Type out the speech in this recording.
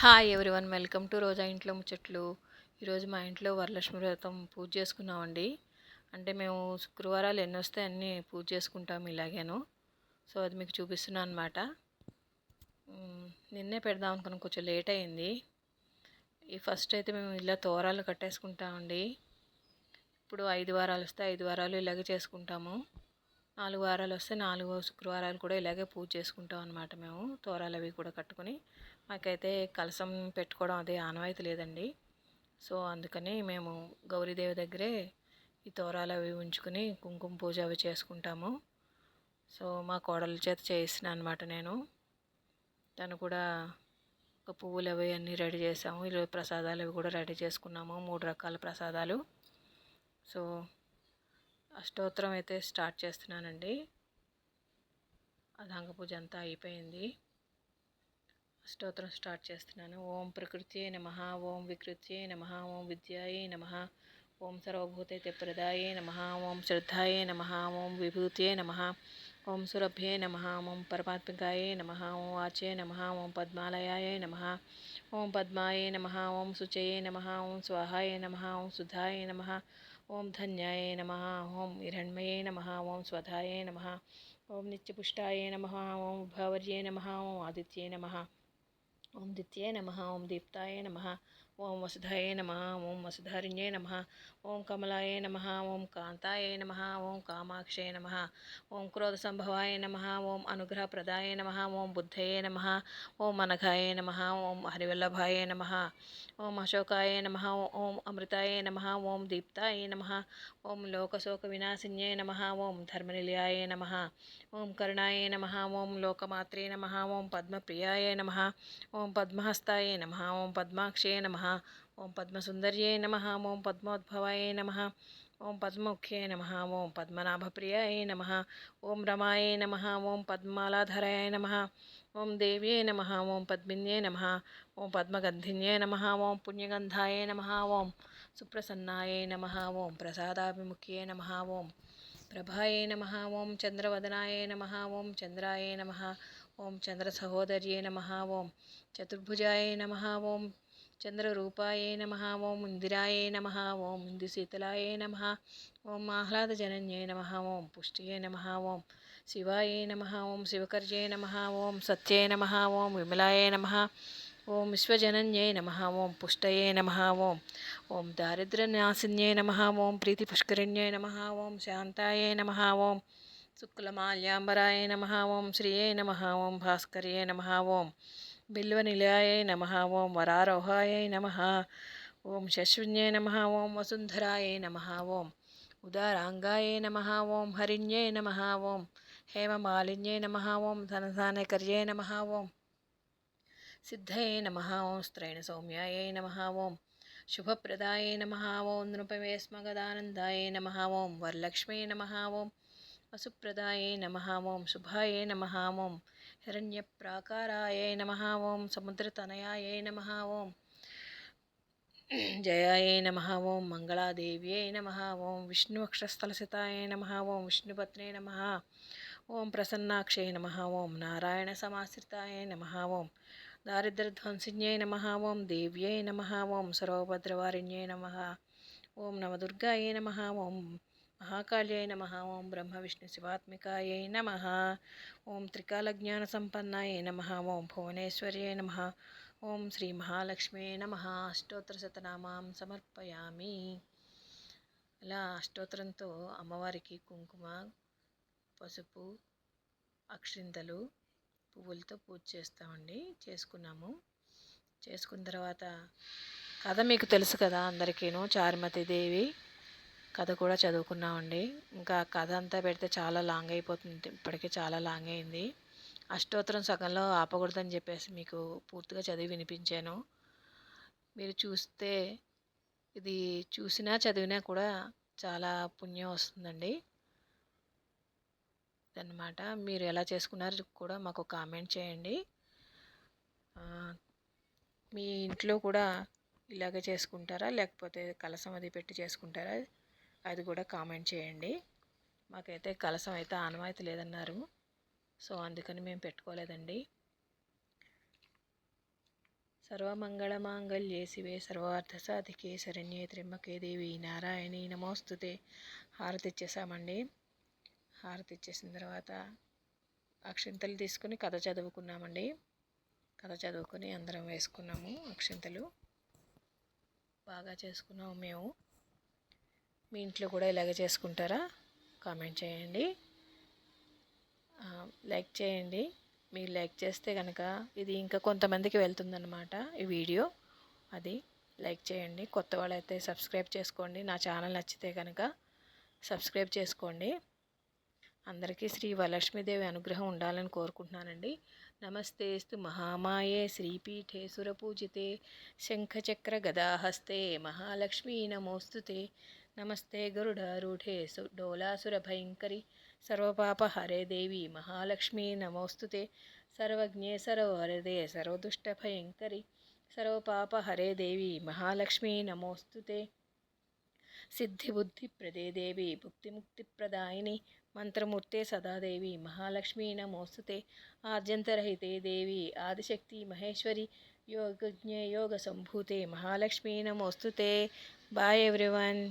Hi everyone welcome to Roja ఇంట్లో ముచ్చట్లు ఈరోజు మా ఇంట్లో వరలక్ష్మి వ్రతం పూజ చేసుకున్నామండి. అంటే మేము శుక్రవారాలు ఎన్ని వస్తే అన్నీ పూజ చేసుకుంటాము ఇలాగేను. సో అది మీకు చూపిస్తున్నాను అనమాట నిన్నే పెడదాం అనుకున్న కొంచెం లేట్ అయింది. ఈ ఫస్ట్ అయితే మేము ఇలా తోరాలు కట్టేసుకుంటామండి. ఇప్పుడు ఐదు వారాలు వస్తే ఐదు వారాలు ఇలాగే చేసుకుంటాము. నాలుగు వారాలు వస్తే నాలుగు శుక్రవారాలు కూడా ఇలాగే పూజ చేసుకుంటాం అనమాట మేము. తోరాలు అవి కూడా కట్టుకుని మాకైతే కలసం పెట్టుకోవడం అదే ఆనవాయితీ లేదండి. సో అందుకని మేము గౌరీదేవి దగ్గరే ఈ తోరాలు అవి ఉంచుకుని కుంకుమ పూజ అవి చేసుకుంటాము. సో మా కోడల చేత చేసిన అనమాట నేను. తను కూడా ఒక పువ్వులు అవి అన్నీ రెడీ చేసాము. ఇలా ప్రసాదాలు అవి కూడా రెడీ చేసుకున్నాము. మూడు రకాల ప్రసాదాలు. సో అష్టోత్తరం అయితే స్టార్ట్ చేస్తున్నానండి అదాంగ పూజ అంతా అయిపోయింది అష్టోత్తరం స్టార్ట్ చేస్తున్నాను ఓం ప్రకృతి నమ ఓం వికృత్యే నమ ఓం విద్యాయే నమ ఓం సర్వభూతైతే ప్రదాయే నమ ఓం శ్రద్ధాయే నమ ఓం విభూతే నమ ఓం సురభ్యే నమ ఓం పరమాత్మికాయే నమ ఓం ఆచే నమ ఓం పద్మాలయాయ నమ ఓం పద్మాయే నమ ఓం శుచయే నమ ఓం స్వాహాయ నమ ఓం సుధాయ నమ ఓం ధన్యాయ నమ ఓం హిరణ్మయే నమ ఓం స్వధాయ నమ ఓం నిత్యపుష్టాయ నమ ఓం భావర్యే నమ ఓం ఆదిత్యే నమ ఓం దిత్యే నమ ఓం దీప్తాయ నమ ఓం వసుధాయ నమ ఓం వసుధారిణ్యే నమ ఓం కమలాయ నమ ఓం కాంతాయ నమ ఓం కామాక్షయ నమ ఓం క్రోధ సంభవాయ నమ ఓం అనుగ్రహప్రదాయ నమ ఓం బుద్ధయే నమ ఓం అనఘాయ నమ ఓం హరివల్లభాయ నమ ఓం అశోకాయ నమ ఓం అమృతాయ నమ ఓం దీప్తాయ నమ ఓం లోకశోక వినాశిన్యే నమ ఓం ధర్మనిలయాయ నమ ఓం కరుణాయ నమ ఓం లోకమాత్రే నమ ఓం పద్మప్రియాయ నమ ఓం పద్మహస్తాయ నమ ఓం పద్మాక్షే నమ ఓం పద్మసుందర్యే నమ ఓం పద్మోద్భవాయ నమ ఓం పద్మముఖ్యే నమ ఓం పద్మనాభప్రియాయ నమ ఓం రమాయ నమ ఓం పద్మాలాధరాయ నమ ఓం దేవ్యే నమ ఓం పద్మిన్యే నమ ఓం పద్మగంధిన్యే నమ ఓం పుణ్యగంధాయ నమ ఓం సుప్రసన్నాయ నమ ఓం ప్రసాదాభిముఖ్యే నమ ఓం ప్రభాయ నమ ఓం చంద్రవదనాయ నమ ఓం చంద్రాయ నమ ఓం చంద్రసహోదర్యే నమ ఓం చతుర్భుజాయ నమ ఓం చంద్రరూపాయ నమ ఓం ఇందిరాయ నమ ఓం ఇందుశీతలాయ నమ ఓం ఆహ్లాదజనన్యే నమ ఓం పుష్టియే నమ ఓం శివాయ నమ ఓం శివకర్యే నమ ఓం సత్యే నమ ఓం విమలాయ నమ ఓం విశ్వజనన్యే నమ ఓం పుష్టయే నమ ఓం ఓం దారిద్ర్యనాశిన్యే నమ ఓం ప్రీతిపుష్కరిణ్యే నమ ఓం శాంతాయ నమ ఓం శుక్లమాల్యాంబరాయ నమ ఓం శ్రీయే నమ ఓం భాస్కర్యే నమ ఓం బిల్వనిలయాయ నమ ఓం వరారోహాయ నమ ఓం శశ్వన్యే నమ ఓం వసుంధరాయ నమ ఓం ఉదారాంగాయ నమ ఓం హరిణ్యే నమ ఓం హేమమాలిన్యే నమ ఓం ధనధానకర్యే నమ ఓం సిద్ధయే నమ ఓం స్త్రైణ సౌమ్యాయ నమ ఓం శుభప్రదాయ నమ ఓం నృపవేస్మగదానందాయ నమ ఓం వరలక్ష్మీ నమ ఓం వసుప్రదాయే నమ ఓం శుభాయే నమ ఓం హిరణ్యప్రాకారాయ నమ ఓం సముద్రతనయాయే నమ ఓం జయాయే నమ ఓం మంగళాదేవ్యై నమ ఓం విష్ణువక్షస్థలసితాయ నమ ఓం విష్ణుపత్నే నమ ఓం ప్రసన్నాక్షయ నమ ఓం నారాయణ సమాశ్రితాయ నమ ఓం దారిద్ర్యధ్వంసిన్యై నమ ఓం దేవ్యై నమ ఓం సర్వభద్రవారిణ్యై నమ ఓం నవదుర్గాయ నమ ఓం మహాకాళ్యాయ నమ. ఓం బ్రహ్మ విష్ణు శివాత్మికాయ నమ. ఓం త్రికాలజ్ఞాన సంపన్నాయ నమ. ఓం భువనేశ్వర్యై నమ. ఓం శ్రీ మహాలక్ష్మే నమ. అష్టోత్తర శతనామాం సమర్పయామి. ఇలా అష్టోత్తరంతో అమ్మవారికి కుంకుమ పసుపు అక్షింతలు పువ్వులతో పూజ చేస్తామండి. చేసుకున్నాము. చేసుకున్న తర్వాత కథ మీకు తెలుసు కదా అందరికీను. చారుమతి దేవి. కథ కూడా చదువుకున్నామండి. ఇంకా కథ అంతా పెడితే చాలా లాంగ్ అయిపోతుంది. ఇప్పటికే చాలా లాంగ్ అయింది. అష్టోత్తరం సగంలో ఆపకూడదని చెప్పేసి మీకు పూర్తిగా చదివి వినిపించాను. మీరు చూస్తే ఇది చూసినా చదివినా కూడా చాలా పుణ్యం వస్తుందండి. అన్నమాట మీరు ఎలా చేసుకున్నారు కూడా మాకు కామెంట్ చేయండి. మీ ఇంట్లో కూడా ఇలాగే చేసుకుంటారా? లేకపోతే కలసం అది పెట్టి చేసుకుంటారా? అది కూడా కామెంట్ చేయండి. మాకైతే కలసం అయితే ఆనవాయితీ లేదన్నారు. సో అందుకని మేము పెట్టుకోలేదండి. సర్వమంగళమాంగళ్యే శివే సర్వార్థసాధికే శరణ్యే త్రిమ్మకే దేవి నారాయణి నమోస్తుతే. హారతి ఇచ్చేసామండి హారతి ఇచ్చేసిన తర్వాత అక్షింతలు తీసుకుని కథ చదువుకున్నామండి. కథ చదువుకొని అందరం వేసుకున్నాము అక్షింతలు. బాగా చేసుకున్నాము మేము. మీ ఇంట్లో కూడా ఇలాగే చేసుకుంటారా? కామెంట్ చేయండి. లైక్ చేయండి. మీరు లైక్ చేస్తే కనుక ఇది ఇంకా కొంతమందికి వెళ్తుందన్నమాట ఈ వీడియో. అది లైక్ చేయండి. కొత్త వాళ్ళైతే సబ్స్క్రైబ్ చేసుకోండి. నా ఛానల్ నచ్చితే కనుక సబ్స్క్రైబ్ చేసుకోండి. అందరికీ శ్రీ వరలక్ష్మీదేవి అనుగ్రహం ఉండాలని కోరుకుంటున్నానండి. నమస్తేస్తు మహామాయే శ్రీపీఠే సురపూజితే శంఖచక్ర గదాహస్తే మహాలక్ష్మీ నమోస్తుతే నమస్తే గరుడారూఢే సు డోలాసుర భయంకరి సర్వపాప హరే దేవి మహాలక్ష్మీ నమోస్తుతే సర్వజ్ఞే సర్వరదే సర్వదుష్ట భయంకరి సర్వపాప హరే దేవి మహాలక్ష్మీ నమోస్తుతే సిద్ధిబుద్ధిప్రదే దేవి భుక్తిముక్తిప్రదాయిని మంత్రమూర్తే సదాదేవి మహాలక్ష్మీ నమోస్తుతే ఆద్యంతరహితే దేవి ఆదిశక్తి మహేశ్వరి యోగజ్ఞే యోగ సంభూతే మహాలక్ష్మీ నమోస్తుతే. Bye everyone